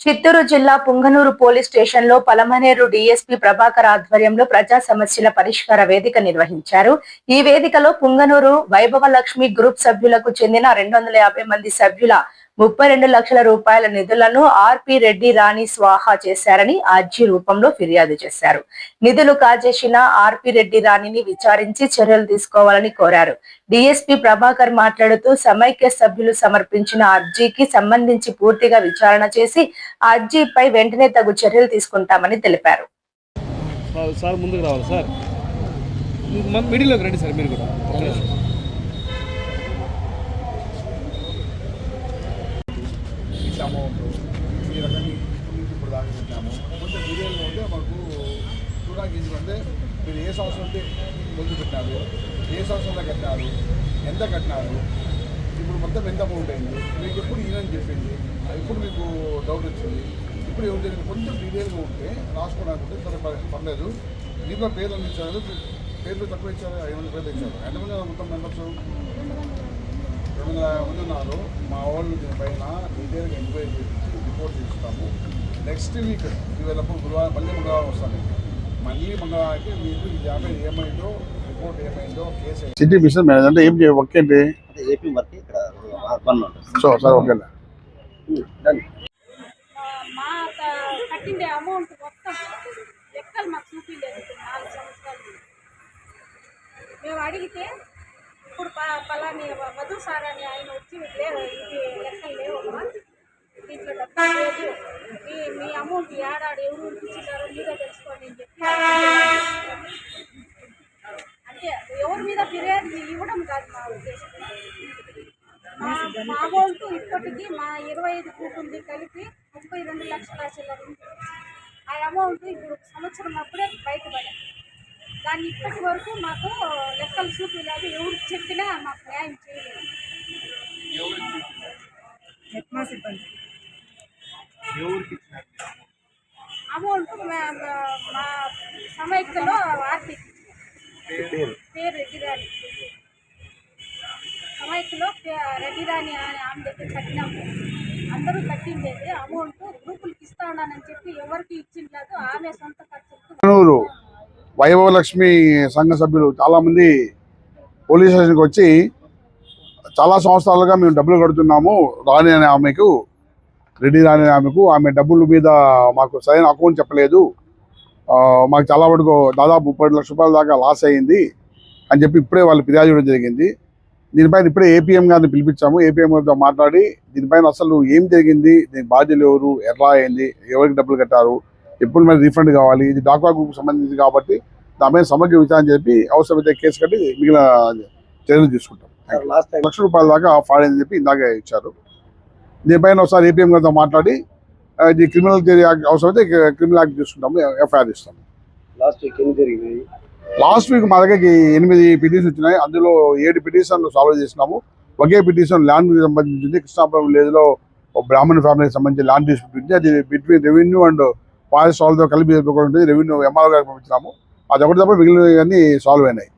చిత్తూరు జిల్లా పుంగనూరు పోలీస్ స్టేషన్లో పలమనేరు డిఎస్పీ ప్రభాకర్ ఆధ్వర్యంలో ప్రజా సమస్యల పరిష్కార వేదిక నిర్వహించారు. ఈ వేదికలో పుంగనూరు వైభవ లక్ష్మి గ్రూప్ సభ్యులకు చెందిన రెండు వందల యాభై మంది సభ్యుల ముప్పై రెండు లక్షల రూపాయల నిధులను ఆర్పి రెడ్డి రాణి స్వాహా చేశారని అర్జీ రూపంలో ఫిర్యాదు చేశారు. నిధులు కాజేసిన ఆర్పి రెడ్డి రాణిని విచారించి చర్యలు తీసుకోవాలని కోరారు. డిఎస్పీ ప్రభాకర్ మాట్లాడుతూ సమైక్య సభ్యులు సమర్పించిన అర్జీకి సంబంధించి పూర్తిగా విచారణ చేసి ఆ అర్జీపై వెంటనే తగు చర్యలు తీసుకుంటామని తెలిపారు. సార్ ముందుకు రావాలి సార్. మిడిల్లోకి రండి సార్ మీరు కూడా. అమౌంట్ ఈ రకంగా ఇప్పుడు దాకా పెట్టాము. కొంచెం బిర్యానీలో ఉంటే మాకు చూడడానికి ఈజీగా అంటే మీరు ఏ సంవత్సరం ఉంటే ముందు పెట్టినారు ఏ సంవత్సరంలో కట్టినారు ఎంత కట్టినారు ఇప్పుడు మొత్తం ఎంత అమౌంట్ అయింది. మీకు ఎప్పుడు ఈయనని చెప్పింది. ఇప్పుడు మీకు డౌట్ వచ్చింది. ఇప్పుడు ఏమి జరిగింది కొంచెం డీటెయిల్గా ఉంటే రాసుకోవడానికి ఉంటే సరే పర్లేదు. దీంట్లో పేర్లు అందించారు. ఇచ్చారు పేర్లు తక్కువ ఇచ్చారు. ఐదు వందల పేర్లు ఇచ్చారు. ఎంతమంది మొత్తం మెంబర్స్ రెండు వందల యాభై మంది ఉన్నారు మా వాళ్ళు దీనిపైన డీటెయిల్గా ఎంక్వైరీ చేసి రిపోర్ట్ ఇస్తాము నెక్స్ట్ వీక్ ఇవాళప్పుడు గురువారం మళ్ళీ మంగళవారం వస్తాను. మళ్ళీ మంగళవారానికి మీకు ఈ యాభై ఏమైందో రిపోర్ట్ ఏమైందో కేసు సిటీ బిజినెస్ మేనేజర్ అంటే ఏం చేయ వర్క్ ఏంటి? అంటే ఏపీ వర్క్ ఇక్కడ పన్ను ఉంటుంది. సో సార్ ఓకే డన్ మా క- కట్టిండే అమౌంట్ మొత్తం లెక్కలు మాకు చూపించలేదు నాలుగు సంవత్సరాలు. మేము అడిగితే ఇప్పుడు పలాని మధు సార్ అని ఆయన వచ్చి లేదు ఇది లెక్కలు లేవమ్మా దీంట్లో డబ్బు లేదు. మీ మీ అమౌంట్ ఏడాడు ఎవరు ఇచ్చినారో మీరే తెలుసుకోండి అని చెప్పి. అంటే ఎవరి మీద ఫిర్యాదు ఇవ్వడం కాదు మా ఉద్దేశం. మా అమౌంట్ ఇప్పటికీ మా ఇరవై ఐదు కూటుంది కలిపి ముప్పై రెండు లక్షల చిల్లర ఆ అమౌంట్ ఇప్పుడు సంవత్సరం అప్పుడే బయటపడా దాన్ని ఇప్పటి వరకు మాకు లెక్కలు చూపించలేదు ఎవరు చెప్పినా మాకు న్యాయం చేయలేదు. అమౌంట్ మా- సమైక్యలో ఆర్థిక పేరు? ఎగిరాలి సమైక్యలో పే- రెడ్డిరాణి అనే ఆమె దగ్గర కట్టినాము. అందరూ కట్టిండేది. అమౌంట్ గ్రూపులకి ఇస్తా ఉన్నానని చెప్పి ఎవరికి ఇచ్చిండలేదు. ఆమె సొంత ఖర్చులకు వైభవలక్ష్మి వైభవ లక్ష్మి సంఘ సభ్యులు చాలామంది పోలీస్ స్టేషన్కి వచ్చి చాలా సంవత్సరాలుగా మేము డబ్బులు కడుతున్నాము. రాణి అనే ఆమెకు రెడ్డి రాణి ఆమెకు ఆమె డబ్బుల మీద మాకు సరైన అకౌంట్ చెప్పలేదు. మాకు చాలా వరకు దాదాపు ముప్పై లక్షల రూపాయల దాకా లాస్ అయ్యింది అని చెప్పి ఇప్పుడే వాళ్ళు ఫిర్యాదు చేయడం జరిగింది. దీనిపైన ఇప్పుడే ఏపీఎం గారిని పిలిపించాము. ఏపీఎం గారితో మాట్లాడి దీనిపైన అసలు ఏం జరిగింది దీనికి బాధ్యులు ఎవరు ఎట్లా అయింది ఎవరికి డబ్బులు కట్టారు ఎప్పుడు మరి రీఫండ్ కావాలి? ఇది డాక్వా గ్రూప్ సంబంధించి కాబట్టి దాని మీద సమగ్ర విచారణ చెప్పి అవసరమైతే కేసు కట్టి మిగిలిన చర్యలు తీసుకుంటాం. లాస్ట్ లక్ష రూపాయల దాకా ఫాడ్ అని చెప్పి ఇందాకే ఇచ్చారు. దీనిపైన ఒకసారి ఏపీఎం గారితో మాట్లాడి ఇది క్రిమినల్ అవసరమైతే క్రిమినల్ యాక్ట్ తీసుకుంటాము ఎఫ్ఐఆర్ ఇస్తాము లాస్ట్ వీక్ ఎన్ని జరిగినాయి లాస్ట్ వీక్ మా దగ్గరికి ఎనిమిది పిటిషన్స్ వచ్చినాయి. అందులో ఏడు పిటిషన్లు సాల్వ్ చేసినాము. ఒకే పిటిషన్ ల్యాండ్ సంబంధించింది. కృష్ణాపురం విలేజ్లో ఒక బ్రాహ్మణ ఫ్యామిలీకి సంబంధించి ల్యాండ్ డిస్ప్యూట్ ఉంది అది బిట్వీన్ రెవెన్యూ అండ్ ఫారెస్ట్ వాళ్ళతో కలిపి ఉంటుంది. రెవెన్యూ ఎంఆర్ఓ గారికి పంపించినాము. అది ఒకటి తప్ప మిగిలినవన్నీ సాల్వ్ అయినాయి.